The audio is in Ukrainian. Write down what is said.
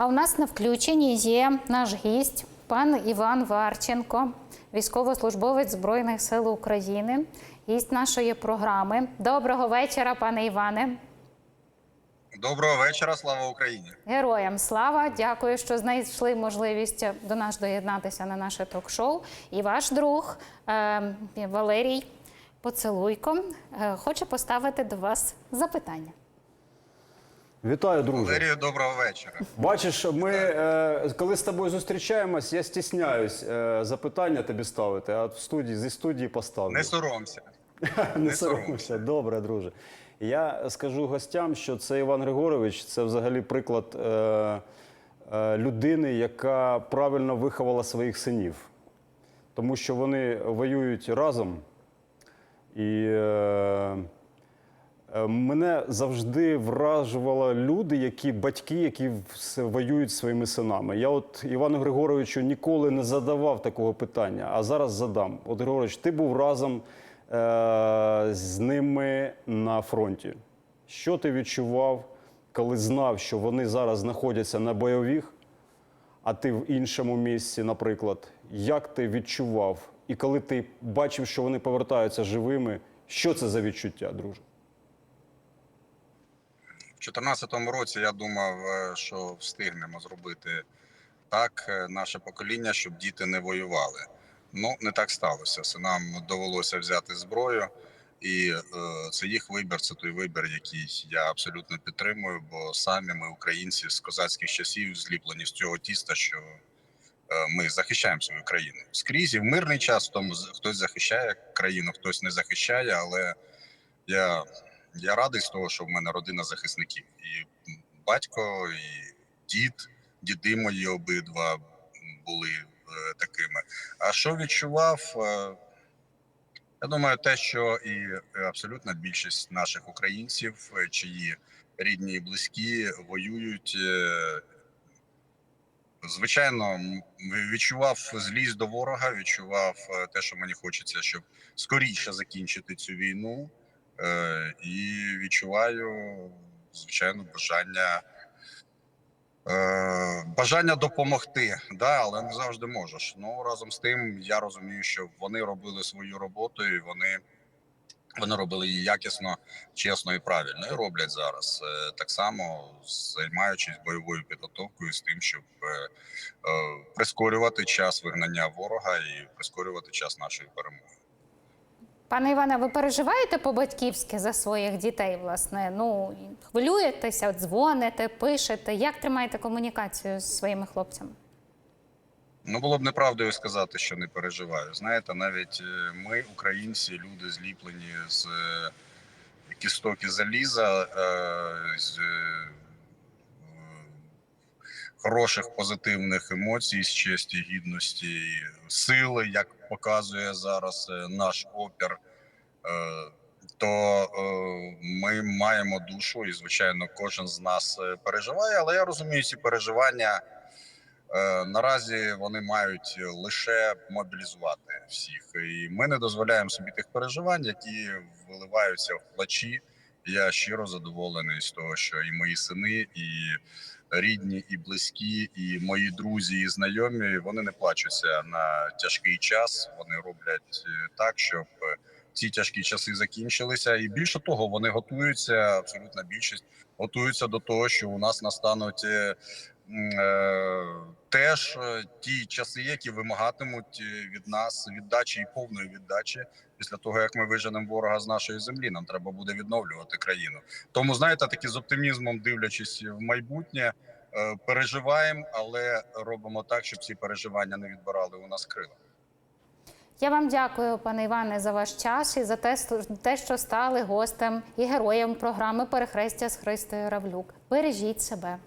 А у нас на включенні є наш гість, пан Іван Варченко, військовослужбовець Збройних сил України, гість нашої програми. Доброго вечора, пане Іване. Доброго вечора, слава Україні! Героям слава! Дякую, що знайшли можливість до нас доєднатися на наше ток-шоу. І ваш друг е, Валерій Поцелуйко е, хоче поставити до вас запитання. Вітаю, друже. Валерію, доброго вечора. Бачиш, ми е, коли з тобою зустрічаємось, я стісняюсь е, запитання тобі ставити, а в студії зі студії поставлю. Не соромся. Не не соромся. Добре, друже. Я скажу гостям, що це Іван Григорович, це взагалі приклад е, е, людини, яка правильно виховала своїх синів. Тому що вони воюють разом. І е, е, мене завжди вражували люди, які батьки, які воюють своїми синами. Я от Івану Григоровичу ніколи не задавав такого питання, а зараз задам. От Григорович, ти був разом е, з ними на фронті. Що ти відчував, коли знав, що вони зараз знаходяться на бойових, а ти в іншому місці, наприклад, як ти відчував? І коли ти бачив, що вони повертаються живими, що це за відчуття, друже? В 2014 році я думав, е, що встигнемо зробити так е, наше покоління, щоб діти не воювали. Ну не так сталося. Це довелося взяти зброю, і е, це їх вибір, це той вибір, який я абсолютно підтримую. Бо самі ми, українці, з козацьких часів зліплені з цього тіста, що ми захищаємо свою країну скрізь і в мирний час. Тому з- хтось захищає країну, хтось не захищає, але я я радий з того, що в мене родина захисників. І батько, і дід, діди мої обидва були е, такими. А що відчував? Е, я думаю, те, що і е, абсолютна більшість наших українців, чиї рідні і близькі воюють. Звичайно, відчував злість до ворога, відчував те, що мені хочеться, щоб скоріше закінчити цю війну. Е, і відчуваю звичайно бажання. Е, бажання допомогти, да, але не завжди можеш. Ну разом з тим, я розумію, що вони робили свою роботу, і вони, вони робили її якісно, чесно і правильно. І роблять зараз е, так само, займаючись бойовою підготовкою з тим, щоб прискорювати час вигнання ворога і прискорювати час нашої перемоги. Пане Іване, ви переживаєте по-батьківськи за своїх дітей, власне? Ну, хвилюєтеся, дзвоните, пишете. Як тримаєте комунікацію з своїми хлопцями? Ну, було б неправдою сказати, що не переживаю. Знаєте, навіть е, ми, українці, люди зліплені з е, кісток і заліза, е, з хороших позитивних емоцій, з честі, гідності, сили, як показує зараз е, наш опір. е, То е, ми маємо душу, і звичайно, кожен з нас переживає. Але я розумію ці переживання. Наразі вони мають лише мобілізувати всіх, і ми не дозволяємо собі тих переживань, які виливаються в плачі. Я щиро задоволений з того, що і мої сини, і рідні, і близькі, і мої друзі, і знайомі вони не плачуться на тяжкий час. Вони роблять е, так, щоб е, ці тяжкі часи закінчилися. І більше того, вони готуються. Абсолютна більшість готуються до того, що у нас настануть е, теж е, ті часи, які вимагатимуть е, від нас віддачі і повної віддачі після того, як ми виженемо ворога з нашої землі. Нам треба буде відновлювати країну. Тому знаєте, таки з оптимізмом дивлячись в майбутнє, е, переживаємо, але робимо так, щоб ці переживання не відбирали у нас крила. Я вам дякую, пане Іване, за ваш час і за те, що стали гостем і героєм програми Перехрестя з Христою Равлюк. Бережіть себе.